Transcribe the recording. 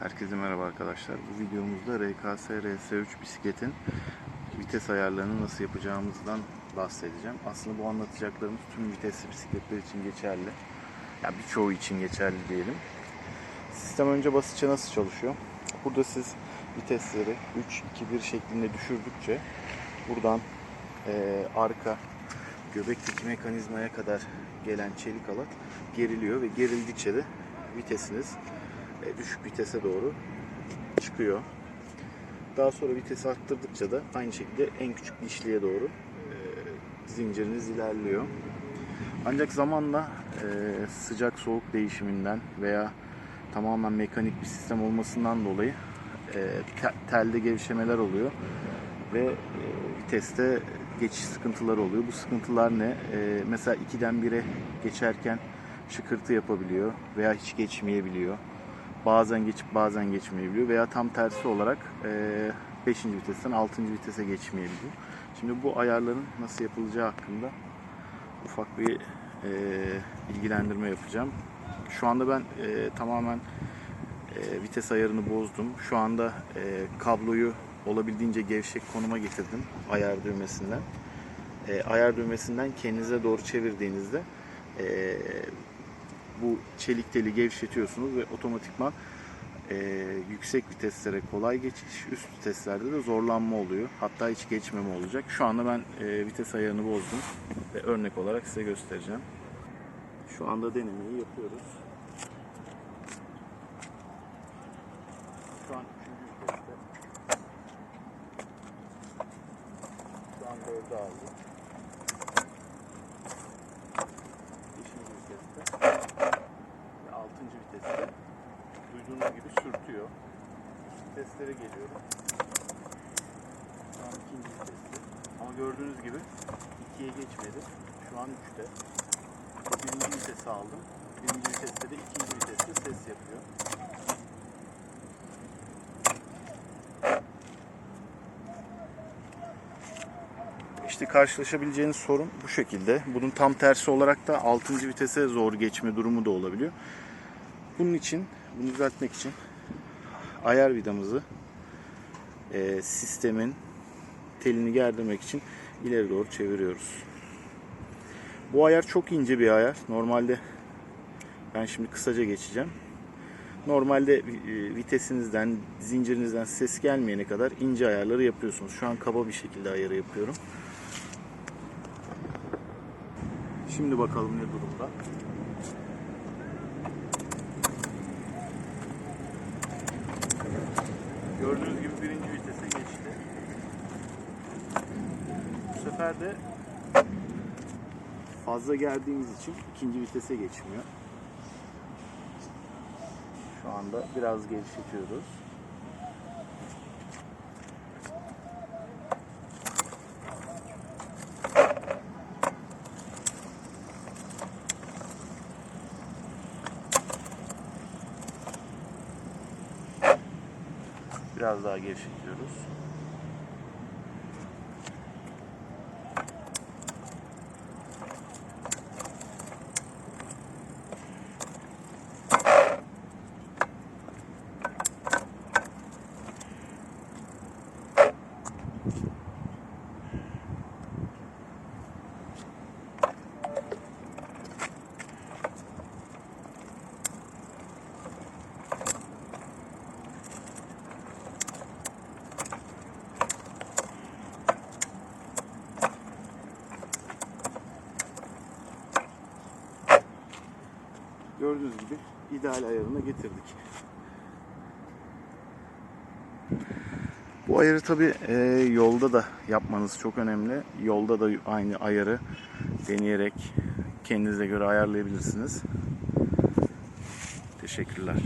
Herkese merhaba arkadaşlar. Bu videomuzda RKS RS3 bisikletin vites ayarlarını nasıl yapacağımızdan bahsedeceğim. Aslında bu anlatacaklarımız tüm vitesli bisikletler için geçerli. Yani birçoğu için geçerli diyelim. Sistem önce basitçe nasıl çalışıyor? Burada siz vitesleri 3-2-1 şeklinde düşürdükçe buradan eee, arka göbekteki mekanizmaya kadar gelen çelik halat geriliyor ve gerildikçe de vitesiniz e, düşük vitese doğru çıkıyor. Daha sonra vitesi arttırdıkça da aynı şekilde en küçük dişliğe doğru e, zinciriniz ilerliyor. Ancak zamanla e, sıcak soğuk değişiminden veya tamamen mekanik bir sistem olmasından dolayı e, te- telde gevşemeler oluyor ve e, viteste geçiş sıkıntıları oluyor. Bu sıkıntılar ne? E, mesela 2'den 1'e geçerken şıkırtı yapabiliyor veya hiç geçmeyebiliyor. Bazen geçip bazen geçmeyebiliyor veya tam tersi olarak 5. vitesten 6. vitese geçmeyebiliyor. Şimdi bu ayarların nasıl yapılacağı hakkında ufak bir e, bilgilendirme yapacağım. Şu anda ben e, tamamen e, vites ayarını bozdum. Şu anda e, kabloyu olabildiğince gevşek konuma getirdim ayar düğmesinden. E, ayar düğmesinden kendinize doğru çevirdiğinizde e, bu çelik teli gevşetiyorsunuz ve otomatikman e, yüksek viteslere kolay geçiş, üst viteslerde de zorlanma oluyor. Hatta hiç geçmeme olacak. Şu anda ben e, vites ayarını bozdum ve örnek olarak size göstereceğim. Şu anda denemeyi yapıyoruz. Şu an 3. viteste. Şu an 4'ü aldım. 5. viteste 6. viteste duyduğunuz gibi sürtüyor. Üst viteslere geliyorum. Şu an 2. viteste. Ama gördüğünüz gibi 2'ye geçmedi. Şu an 3'te. Birinci vitesi aldım. Birinci viteste de ikinci viteste ses yapıyor. İşte karşılaşabileceğiniz sorun bu şekilde. Bunun tam tersi olarak da 6. vitese zor geçme durumu da olabiliyor. Bunun için, bunu düzeltmek için ayar vidamızı e, sistemin telini gerdirmek için ileri doğru çeviriyoruz. Bu ayar çok ince bir ayar. Normalde ben şimdi kısaca geçeceğim. Normalde e, vitesinizden, zincirinizden ses gelmeyene kadar ince ayarları yapıyorsunuz. Şu an kaba bir şekilde ayarı yapıyorum. Şimdi bakalım ne durumda. Gördüğünüz gibi birinci vitese geçti. Bu sefer de fazla geldiğimiz için ikinci vitese geçmiyor. Şu anda biraz gevşetiyoruz. Biraz daha gevşetiyoruz. Gördüğünüz gibi ideal ayarına getirdik. Bu ayarı tabi yolda da yapmanız çok önemli. Yolda da aynı ayarı deneyerek kendinize göre ayarlayabilirsiniz. Teşekkürler.